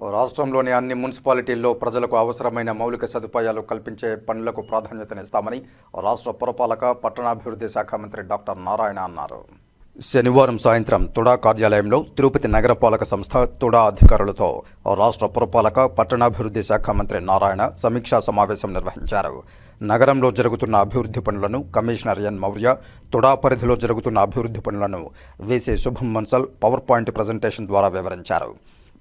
రాష్ట్రంలోని అన్ని మున్సిపాలిటీల్లో ప్రజలకు అవసరమైన మౌలిక సదుపాయాలు కల్పించే పనులకు ప్రాధాన్యతనిస్తామని రాష్ట్ర పురపాలక పట్టణాభివృద్ధి శాఖ మంత్రి డాక్టర్ నారాయణ అన్నారు. శనివారం సాయంత్రం తుడా కార్యాలయంలో తిరుపతి నగరపాలక సంస్థ తుడా అధికారులతో రాష్ట్ర పురపాలక పట్టణాభివృద్ధి శాఖ మంత్రి నారాయణ సమీక్షా సమావేశం నిర్వహించారు. నగరంలో జరుగుతున్న అభివృద్ధి పనులను కమిషనర్ ఎన్ మౌర్య తుడా పరిధిలో జరుగుతున్న అభివృద్ధి పనులను వీసీ శుభం మన్సల్ పవర్ పాయింట్ ప్రజెంటేషన్ ద్వారా వివరించారు.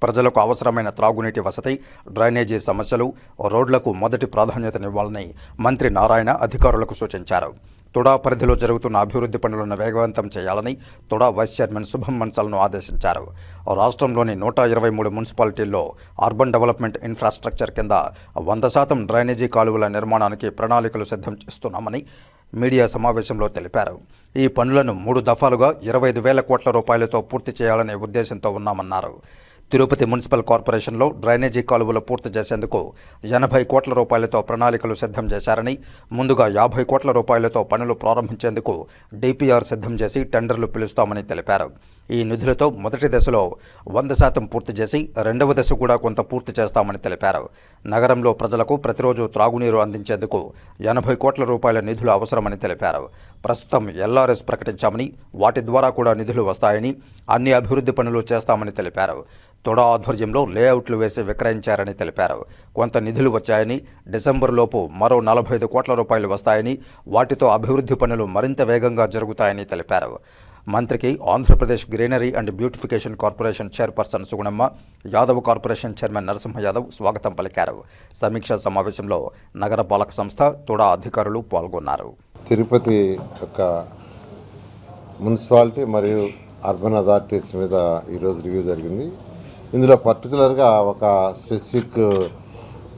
ప్రజలకు అవసరమైన త్రాగునీటి వసతి డ్రైనేజీ సమస్యలు రోడ్లకు మొదటి ప్రాధాన్యతనివ్వాలని మంత్రి నారాయణ అధికారులకు సూచించారు. తుడా పరిధిలో జరుగుతున్న అభివృద్ధి పనులను వేగవంతం చేయాలని తుడా వైస్ చైర్మన్ శుభం మన్సల్ను ఆదేశించారు. రాష్ట్రంలోని నూట ఇరవై మూడు మున్సిపాలిటీల్లో అర్బన్ డెవలప్మెంట్ ఇన్ఫ్రాస్ట్రక్చర్ కింద వంద శాతం డ్రైనేజీ కాలువల నిర్మాణానికి ప్రణాళికలు సిద్ధం చేస్తున్నామని మీడియా సమావేశంలో తెలిపారు. ఈ పనులను మూడు దఫాలుగా ఇరవై ఐదు వేల కోట్ల రూపాయలతో పూర్తి చేయాలనే ఉద్దేశంతో ఉన్నామన్నారు. తిరుపతి మున్సిపల్ కార్పొరేషన్లో డ్రైనేజీ కాలువలు పూర్తి చేసేందుకు ఎనభై కోట్ల రూపాయలతో ప్రణాళికలు సిద్ధం చేశారని ముందుగా యాభై కోట్ల రూపాయలతో పనులు ప్రారంభించేందుకు డిపిఆర్ సిద్ధం చేసి టెండర్లు పిలుస్తామని తెలిపారు. ఈ నిధులతో మొదటి దశలో వంద శాతం పూర్తి చేసి రెండవ దశ కూడా కొంత పూర్తి చేస్తామని తెలిపారు. నగరంలో ప్రజలకు ప్రతిరోజు త్రాగునీరు అందించేందుకు ఎనభై కోట్ల రూపాయల నిధులు అవసరమని తెలిపారు. ప్రస్తుతం ఎల్ఆర్ఎస్ ప్రకటించామని వాటి ద్వారా కూడా నిధులు వస్తాయని అన్ని అభివృద్ధి పనులు చేస్తామని తెలిపారు. తొడ ఆధ్వర్యంలో లేఅవుట్లు వేసి విక్రయించారని తెలిపారు. కొంత నిధులు వచ్చాయని డిసెంబర్లోపు మరో నలభై ఐదు కోట్ల రూపాయలు వస్తాయని వాటితో అభివృద్ధి పనులు మరింత వేగంగా జరుగుతాయని తెలిపారు. మంత్రికి Andhra Pradesh greenery and beautification corporation chairperson Sugunamma Yadav corporation chairman Narasimha Yadav స్వాగతం పలికారు. సమీక్షా సమావేశంలో నగరపాలక సంస్థ తుడా అధికారులు పాల్గొన్నారు. తిరుపతి యొక్క మున్సిపాలిటీ మరియు అర్బన్ అథారిటీస్ మీద ఈరోజు రివ్యూ జరిగింది. ఇందులో పర్టికులర్గా ఒక స్పెసిఫిక్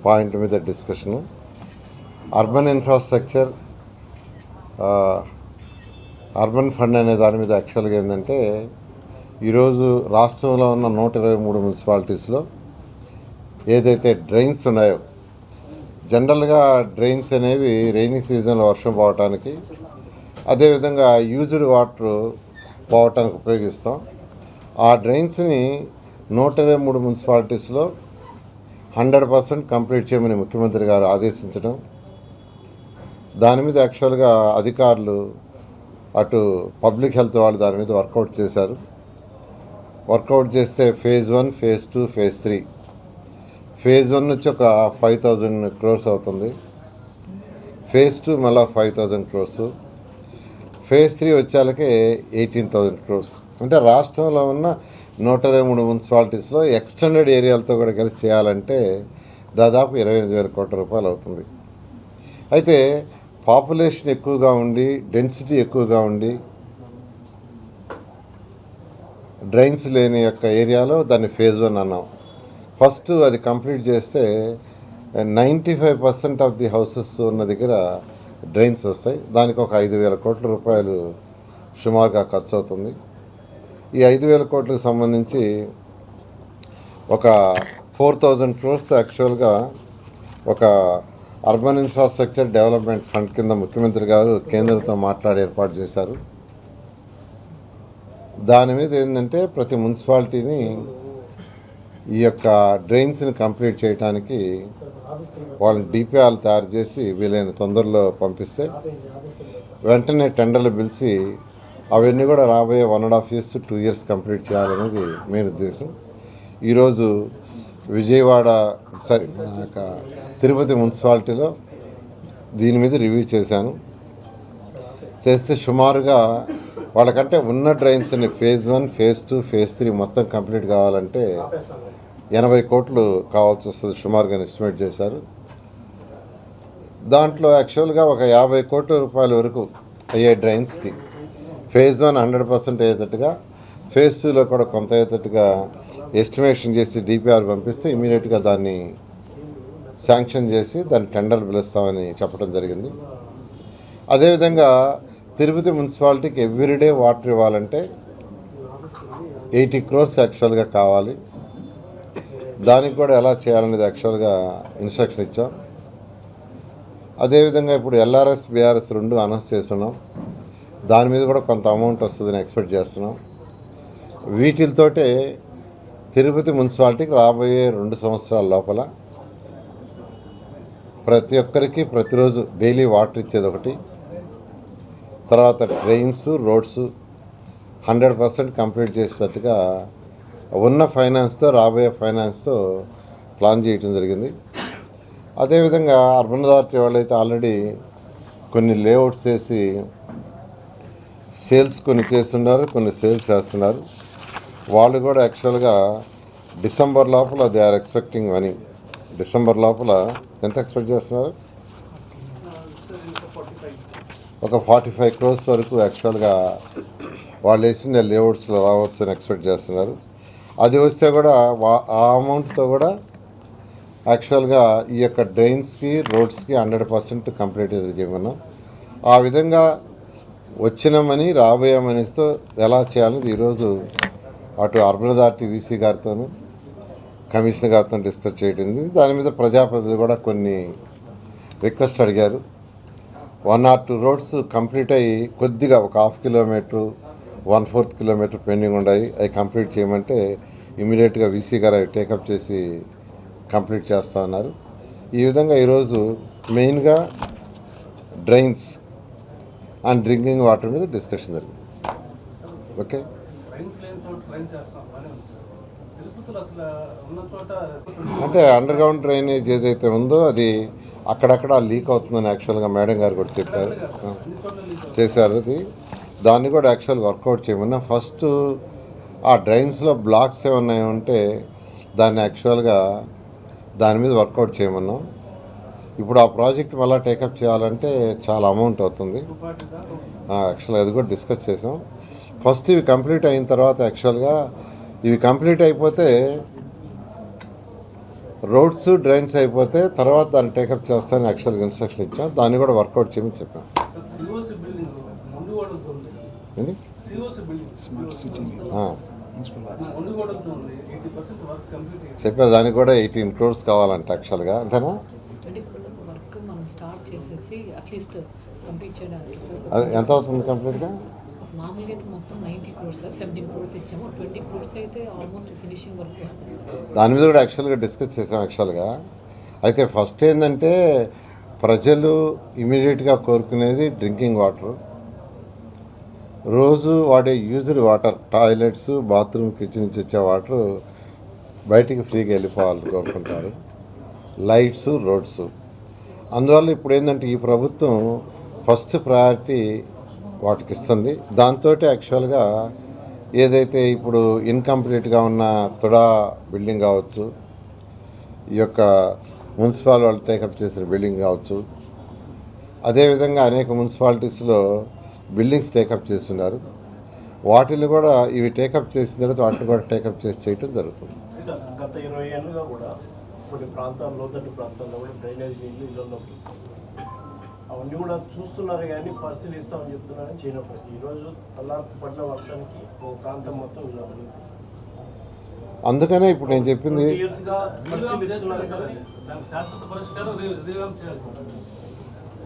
పాయింట్ మీద discussion. Urban infrastructure urban fund అనే దాని మీద యాక్చువల్గా ఏంటంటే ఈరోజు రాష్ట్రంలో ఉన్న నూట ఇరవై మూడు మున్సిపాలిటీస్లో ఏదైతే డ్రైన్స్ ఉన్నాయో జనరల్గా డ్రైన్స్ అనేవి రెయినీ సీజన్లో వర్షం పోవటానికి అదేవిధంగా యూజ్డ్ వాటర్ పోవటానికి ఉపయోగిస్తాం. ఆ డ్రైన్స్ని నూట ఇరవై మూడు మున్సిపాలిటీస్లో హండ్రెడ్ పర్సెంట్ కంప్లీట్ చేయమని ముఖ్యమంత్రి గారు ఆదేశించడం దాని మీద యాక్చువల్గా అధికారులు అటు పబ్లిక్ హెల్త్ వాళ్ళు దాని మీద వర్కౌట్ చేశారు. వర్కౌట్ చేస్తే phase one phase two phase three. Phase one వచ్చి ఒక ఫైవ్ థౌజండ్ క్రోర్స్ అవుతుంది. ఫేజ్ టూ మళ్ళీ five thousand crores. Phase three వచ్చేలకే eighteen thousand crores. అంటే రాష్ట్రంలో ఉన్న నూట ఇరవై మూడు మున్సిపాలిటీస్లో ఎక్స్టెండెడ్ ఏరియాలతో కూడా కలిసి చేయాలంటే దాదాపు ఇరవై ఎనిమిది వేల కోట్ల రూపాయలు అవుతుంది. అయితే పాపులేషన్ ఎక్కువగా ఉండి డెన్సిటీ ఎక్కువగా ఉండి డ్రైన్స్ లేని యొక్క ఏరియాలో దాన్ని ఫేజ్ వన్ అన్నాం. ఫస్ట్ అది కంప్లీట్ చేస్తే ninety five percent of the houses ఉన్న దగ్గర డ్రైన్స్ వస్తాయి. దానికి ఒక ఐదు వేల కోట్ల రూపాయలు సుమారుగా ఖర్చు అవుతుంది. ఈ ఐదు వేల కోట్లకు సంబంధించి ఒక ఫోర్ థౌజండ్ క్రోర్స్ యాక్చువల్గా ఒక అర్బన్ ఇన్ఫ్రాస్ట్రక్చర్ డెవలప్మెంట్ ఫండ్ కింద ముఖ్యమంత్రి గారు కేంద్రంతో మాట్లాడి ఏర్పాటు చేశారు. దాని మీద ఏంటంటే ప్రతి మున్సిపాలిటీని ఈ యొక్క డ్రైన్స్ని కంప్లీట్ చేయడానికి వాళ్ళని డిపిఆర్లు తయారు చేసి వీలైన తొందరలో పంపిస్తే వెంటనే టెండర్లు పిలిచి అవన్నీ కూడా రాబోయే one and half years two years complete చేయాలనేది మెయిన్ ఉద్దేశం. ఈరోజు విజయవాడ సారీ తిరుపతి మున్సిపాలిటీలో దీని మీద రివ్యూ చేశాను. చేస్తే సుమారుగా వాళ్ళకంటే ఉన్న డ్రైన్స్ని phase one phase two phase three మొత్తం కంప్లీట్ కావాలంటే ఎనభై కోట్లు కావాల్సి వస్తుంది సుమారుగా ఎస్టిమేట్ చేశారు. దాంట్లో యాక్చువల్గా ఒక యాభై కోట్ల రూపాయల వరకు అయ్యే డ్రైన్స్కి ఫేజ్ వన్ హండ్రెడ్ పర్సెంట్ అయ్యేటట్టుగా ఫేజ్ టూలో కూడా కొంత అయ్యేటట్టుగా ఎస్టిమేషన్ చేసి డిపిఆర్ పంపిస్తే ఇమీడియట్గా దాన్ని శాంక్షన్ చేసి దాన్ని టెండర్ పిలుస్తామని చెప్పడం జరిగింది. అదేవిధంగా తిరుపతి మున్సిపాలిటీకి ఎవ్రీడే వాటర్ ఇవ్వాలంటే ఎయిటీ క్రోర్స్ యాక్చువల్గా కావాలి. దానికి కూడా ఎలా చేయాలనేది యాక్చువల్గా ఇన్స్ట్రక్షన్ ఇచ్చాం. అదేవిధంగా ఇప్పుడు ఎల్ఆర్ఎస్ బీఆర్ఎస్ రెండు అనౌన్స్ చేస్తున్నాం. దాని మీద కూడా కొంత అమౌంట్ వస్తుందని ఎక్స్పెక్ట్ చేస్తున్నాం. వీటితోటే తిరుపతి మున్సిపాలిటీకి రాబోయే రెండు సంవత్సరాల లోపల ప్రతి ఒక్కరికి ప్రతిరోజు డైలీ వాటర్ ఇచ్చేది ఒకటి. తర్వాత drains roads hundred percent complete చేసేటట్టుగా ఉన్న ఫైనాన్స్తో రాబోయే ఫైనాన్స్తో ప్లాన్ చేయటం జరిగింది. అదేవిధంగా అర్బన్ అథారిటీ వాళ్ళైతే ఆల్రెడీ కొన్ని లేఅవుట్స్ వేసి సేల్స్ కొన్ని చేస్తున్నారు కొన్ని సేల్స్ చేస్తున్నారు. వాళ్ళు కూడా యాక్చువల్గా డిసెంబర్ లోపల they are expecting money December లోపల ఎంత ఎక్స్పెక్ట్ చేస్తున్నారు? ఒక ఫార్టీ ఫైవ్ క్రోర్స్ వరకు యాక్చువల్గా వాళ్ళు వేసిన లేఅవుట్స్లో రావచ్చు అని ఎక్స్పెక్ట్ చేస్తున్నారు. అది వస్తే కూడా వా- ఆ అమౌంట్తో కూడా యాక్చువల్గా ఈ యొక్క డ్రైన్స్కి రోడ్స్కి హండ్రెడ్ పర్సెంట్ కంప్లీట్ చేయమన్నాం. ఆ విధంగా వచ్చిన మనీ రాబోయే మనీస్తో ఎలా చేయాలనేది ఈరోజు అటు అర్బన్ అథారిటీ వీసీ గారితోనూ కమిషనర్ గారితో డిస్కస్ చేయడింది దాని మీద ప్రజాప్రతినిధులు కూడా కొన్ని రిక్వెస్ట్ అడిగారు. One or two roads complete అయ్యి కొద్దిగా ఒక half kilometre one fourth kilometre pending ఉన్నాయి అవి కంప్లీట్ చేయమంటే ఇమీడియట్గా వీసీ గారు అవి టేకప్ చేసి కంప్లీట్ చేస్తా ఉన్నారు. ఈ విధంగా ఈరోజు మెయిన్గా డ్రైన్స్ అండ్ డ్రింకింగ్ వాటర్ మీద డిస్కషన్ జరిగింది. ఓకే? అంటే అండర్ గ్రౌండ్ డ్రైనేజ్ ఏదైతే ఉందో అది అక్కడక్కడ లీక్ అవుతుందని యాక్చువల్గా మేడం గారు కూడా చెప్పారు. చేశారు. అది దాన్ని కూడా యాక్చువల్గా వర్కౌట్ చేయమన్నా ఫస్ట్ ఆ డ్రైన్స్లో బ్లాక్స్ ఏమన్నా ఉంటే దాన్ని యాక్చువల్గా దాని మీద వర్కౌట్ చేయమన్నాం. ఇప్పుడు ఆ ప్రాజెక్ట్ మళ్ళీ టేకప్ చేయాలంటే చాలా అమౌంట్ అవుతుంది. యాక్చువల్గా అది కూడా డిస్కస్ చేసాం. ఫస్ట్ ఇవి కంప్లీట్ అయిన తర్వాత యాక్చువల్గా ఇవి కంప్లీట్ అయిపోతే రోడ్స్ డ్రైన్స్ అయిపోతే తర్వాత దాన్ని టేకప్ చేస్తానని యాక్చువల్గా ఇన్స్ట్రక్షన్ ఇచ్చాం. దాన్ని కూడా వర్కౌట్ చేయమని చెప్పాం. ఏంది? చెప్పారు దానికి కూడా ఎయిటీన్ క్రోర్స్ కావాలంట యాక్చువల్గా అంతేనా? అంటే ఇప్పుడు వర్క్ మనం స్టార్ట్ చేసేసి అట్లీస్ట్ కంప్లీట్ చేయడానికి అది సార్ ఎంత అవుతుంది కంప్లీట్గా మామూలుగా అయితే మొత్తం ninety crores sir seventeen crores ఇచ్చాము. ట్వంటీ క్రోర్స్ అయితే ఆల్మోస్ట్ ఫినిషింగ్ వర్క్ వస్తుంది దాని మీద కూడా యాక్చువల్గా డిస్కస్ చేసాం యాక్చువల్గా అయితే ఫస్ట్ ఏంటంటే ప్రజలు ఇమీడియట్గా కోరుకునేది డ్రింకింగ్ వాటర్ రోజు వాడే used water toilets bathroom kitchen నుంచి వచ్చే వాటర్ బయటికి ఫ్రీగా వెళ్ళిపోవాలని కోరుకుంటారు. లైట్స్ రోడ్స్ అందువల్ల ఇప్పుడు ఏంటంటే ఈ ప్రభుత్వం ఫస్ట్ ప్రయారిటీ వాటికి ఇస్తుంది దాంతో యాక్చువల్గా ఏదైతే ఇప్పుడు ఇన్కంప్లీట్గా ఉన్న తుడా బిల్డింగ్ కావచ్చు ఈ యొక్క మున్సిపాల్ వాళ్ళు టేకప్ చేసిన బిల్డింగ్ కావచ్చు అదేవిధంగా అనేక మున్సిపాలిటీస్లో బిల్డింగ్స్ టేకప్ చేస్తున్నారు. వాటిని కూడా ఇవి టేకప్ చేసిన తర్వాత వాటిని కూడా టేకప్ చేసి చేయటం జరుగుతుంది. గత ఇరవై ఏళ్ళుగా కూడా కొన్ని ప్రాంతాల్లో ప్రాంతాల్లో కూడా డ్రైనేజ్ నీళ్ళు ఇళ్ళలోకి అవన్నీ కూడా చూస్తున్నారు కానీ పరిశీలిస్తామని చెప్తున్నారని చేయడం పరిస్థితి. ఈరోజు తల్లార్పు పడిన వర్షానికి ఒక ప్రాంతం మొత్తం ఇలా అందుకనే ఇప్పుడు నేను చెప్పింది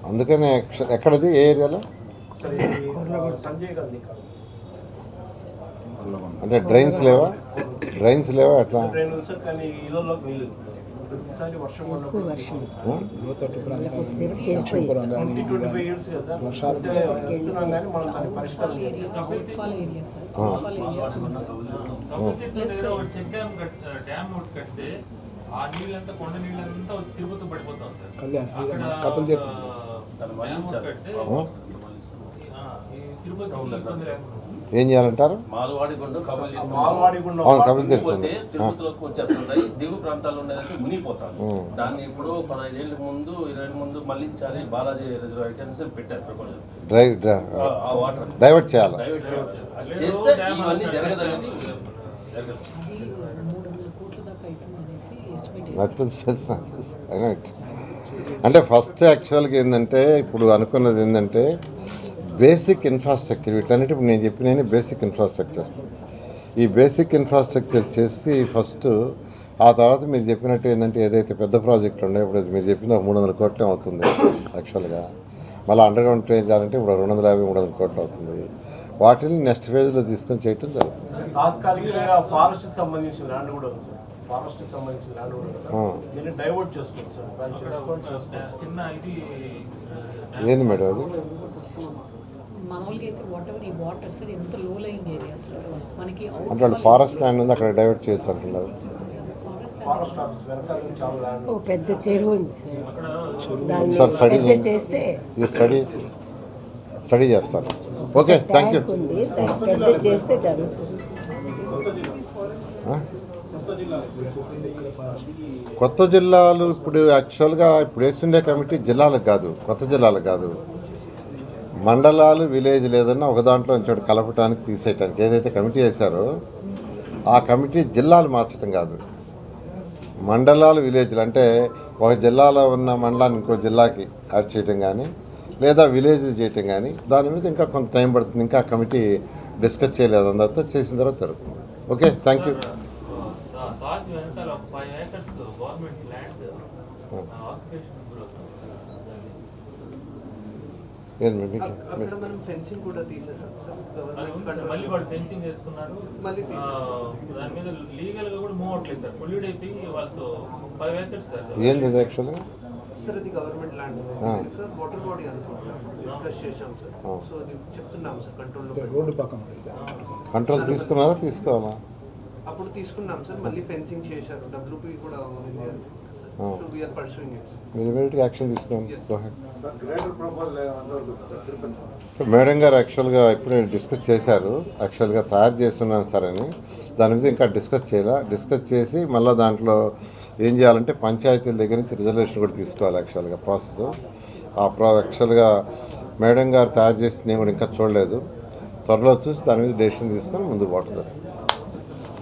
అందుకనే ఎక్కడది? ఏ ఏరియాలో? అంటే డ్రైన్స్ లేవా? డ్రైన్స్ లేవా? ఎట్లా? ప్రతిసారి వర్షం ఒక చెక్ డ్యామ్ కట్ డ్యామ్ ఒకటి కడితే ఆ నీళ్ళంతా కొండ నీళ్ళంతా తిరుపతి పడిపోతాం సార్ అక్కడ ఆ, డ్యామ్ ఒకటి కడితే ఆ, ఈ తిరుపతి ఇబ్బంది లేకుండా ఏం చేయాలంటారు? అవును తిరుపతిలోకి వచ్చేస్తుంటాయి. దిగు ప్రాంతాల్లో ఉండేదంటే మునిగిపోతాయి ఉం. దాన్ని ఇప్పుడు పదహైదేళ్ళ ముందు ఇరవై ఏళ్ళ ముందు మళ్ళించాలి బాలాజీ రిజర్వాయర్ పెట్టారు డ్రైవ్ డైవర్ట్ చేయాలి? చేస్తే ఇవన్నీ జరగదని నాకు తెలుసు నాకు తెలుసు. అంటే ఫస్ట్ యాక్చువల్గా ఏంటంటే ఇప్పుడు అనుకున్నది ఏంటంటే బేసిక్ ఇన్ఫ్రాస్ట్రక్చర్ వీటన్నిటి ఇప్పుడు నేను చెప్పిన బేసిక్ ఇన్ఫ్రాస్ట్రక్చర్. ఈ బేసిక్ ఇన్ఫ్రాస్ట్రక్చర్ చేసి ఫస్ట్ ఆ తర్వాత మీరు చెప్పినట్టు ఏంటంటే ఏదైతే పెద్ద ప్రాజెక్ట్ ఉండే ఇప్పుడు మీరు చెప్పింది ఒక మూడు వందల కోట్లే అవుతుంది యాక్చువల్గా. మళ్ళీ అండర్ గ్రౌండ్ ట్రైన్ చేయాలంటే ఇప్పుడు రెండు వందల యాభై మూడు వందల కోట్లు అవుతుంది. వాటిని నెక్స్ట్ ఫేజ్లో తీసుకొని చేయటం జరుగుతుంది. ఏంది మేడం అది? మామూలుగా అయితే వాట్ ఎవర్ ఈ వాటర్ సార్ ఎంత లో లైన్ ఏరియాస్ మనకి అంటే ఫారెస్ట్ ల్యాండ్ ఉంది అక్కడ డైవర్ట్ చేయొచ్చు అంటున్నారు. ఓ పెద్ద చెరువు ఉంది సార్. స్టడీ చేస్తే ఈ స్టడీ స్టడీ చేస్తారు. ఓకే థ్యాంక్ యూ పెద్ద చేస్తే జరుగుతుంది. కొత్త జిల్లాలు ఇప్పుడు యాక్చువల్గా ఇప్పుడు వేస్తుండే కమిటీ జిల్లాలకు కాదు కొత్త జిల్లాలకు కాదు. మండలాలు విలేజ్ లేదన్నా ఒక దాంట్లో నుంచి ఒకటి కలపటానికి తీసేయటానికి ఏదైతే కమిటీ వేశారో ఆ కమిటీ జిల్లాలు మార్చడం కాదు. మండలాలు విలేజ్లు అంటే ఒక జిల్లాలో ఉన్న మండలాన్ని ఇంకో జిల్లాకి యాడ్ చేయటం కానీ లేదా విలేజ్ చేయటం కానీ దాని మీద ఇంకా కొంత టైం పడుతుంది. ఇంకా కమిటీ డిస్కస్ చేయలేదు. అందరితో చేసిన తర్వాత జరుగుతుంది. ఓకే థ్యాంక్ యూ తాజ్ వెనకాల ఒక five acres government land occupation ఏంది మీ- మీకు అక్కడ మనం ఫెన్సింగ్ కూడా తీసేసాం. మళ్ళీ వాడు ఫెన్సింగ్ చేసుకున్నారు. మళ్ళీ ఆ, దాని మీద లీగల్గా కూడా మూవ్ అవట్లేదు సార్. పొల్యూట్ అయిపోయి వాళ్ళతో సార్. ఏంది యాక్చువల్గా సార్ ఇది గవర్నమెంట్ ల్యాండ్. వాటర్ బాడీ అనుకుంటాం. డిస్కస్ చేశాం సార్. సో అది చెప్తున్నాం సార్ కంట్రోల్లో రోడ్డు పక్కన కంట్రోల్ తీసుకున్నారా తీసుకోవాలా? అప్పుడు తీసుకున్నాం సార్ మళ్ళీ ఫెన్సింగ్ చేశారు. డబ్ల్యూపీ కూడా ఉంది sir. So we are pursuing it మీరు యాక్షన్ తీసుకోండి. మేడం గారు యాక్చువల్గా ఇప్పుడే డిస్కస్ చేశారు యాక్చువల్గా తయారు చేస్తున్నాను సార్ అని. దాని మీద ఇంకా డిస్కస్ చేయాలి. డిస్కస్ చేసి మళ్ళీ దాంట్లో ఏం చేయాలంటే పంచాయతీల దగ్గర నుంచి రిజర్వేషన్ కూడా తీసుకోవాలి యాక్చువల్గా ప్రాసెస్. ఆ ప్రా యాక్చువల్గా మేడం గారు తయారు చేసింది నేను కూడా ఇంకా చూడలేదు. త్వరలో చూసి దాని మీద డెసిషన్ తీసుకొని ముందు పోతుంది